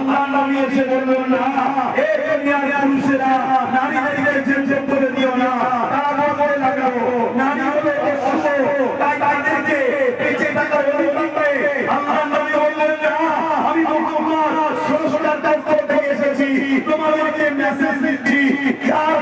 আল্লাহ নবী এসে বলবেন না, এ দুনিয়ার পুরুষেরা নারীদেরকে জেনজেন করে দিও না, তারা করে লাগাও নারীদেরকে শুনো তাই তাদেরকে বেঁচে থাকার অনুমতি আল্লাহ নবী বললেন, না, আমি মুহাম্মদ ষোলোশো টাকার থেকে এসেছি, তোমাদেরকে মেসেজ দিচ্ছি, যার